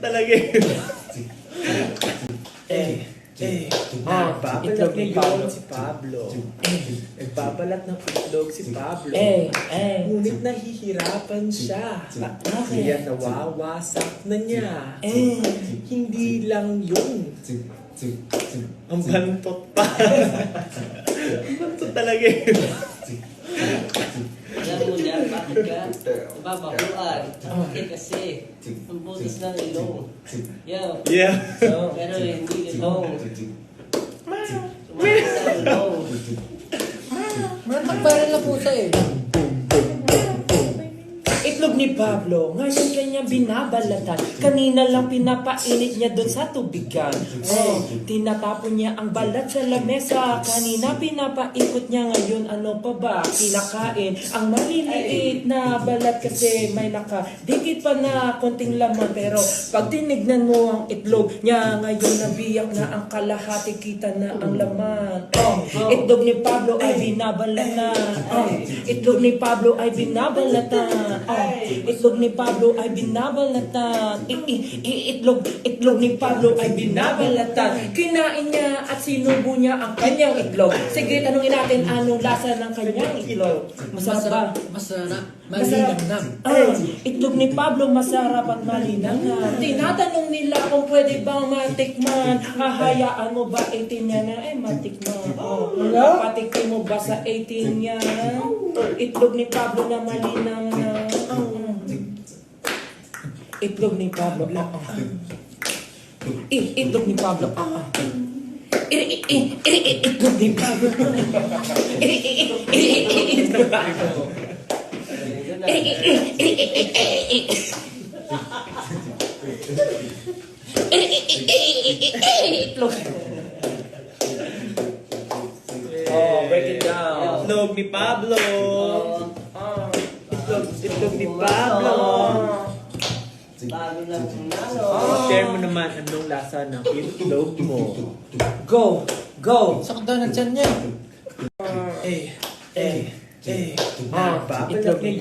talaga eh. Eh, eh, Ah, itlog ni Pablo. si Pablo. Nagbabalat ng itlog si Pablo. Eh, eh. Ngunit nahihirapan siya. Bakit? Kaya nawawasak na niya. Eh. Hindi lang yun. Ang bantot pa. Ang bantot talaga eh. Alam mo yan, bakit ka? Babakuan. Bakit kasi? Ang butas ng ilong. Yo. Yeah. So, pero hindi ilong. Sumakit sa ilong. Nagpapara na pusa eh. Itlog ni Pablo, ngayon kanya binabalatan. Kanina lang pinapainit niya doon sa tubigan. Oh, tinatapon niya ang balat sa lamesa. Kanina pinapaikot niya ngayon, ano pa ba? Kinakain. Ang maliliit na balat kasi may nakadikit pa na konting laman. Pero pag tinignan mo ang itlog niya, ngayon nabiyak na ang kalahati. Kita na ang laman. Oh, itlog ni Pablo ay binabalatan. Oh, itlog ni Pablo ay binabalatan. Oh, itlog ni Pablo ay binabalatan. I- i- i- itlog, itlog ni Pablo ay binabalatan. Kinain niya at sinubo niya ang kanyang itlog. Sige, tanungin natin anong lasa ng kanyang itlog. Masarap ba? Masarap. Masarap. Malinamnam. Ah, itlog ni Pablo masarap at malinangan. Tinatanong nila kung pwede bang matikman. Hahayaan mo ba 18 niya na? Eh, matikman. Oh, Papatikin mo ba sa 18 niya? Itlog ni Pablo na malinangan. Oh. Itlog ni Pablo. Oh, oh. Itlog ni Pablo. Oh, oh. I- Itlog ni Pablo. Itlog ni Pablo. Itlog. Oh, break it down. Itlog ni Pablo. Oh, Itlog, itlog ni Pablo. Bago lang nalo. Share mo naman anong lasa ng itlog mo. Go! Go! Sakit daw ng tiyan niya. Eh, eh, eh. Ah, itlog ni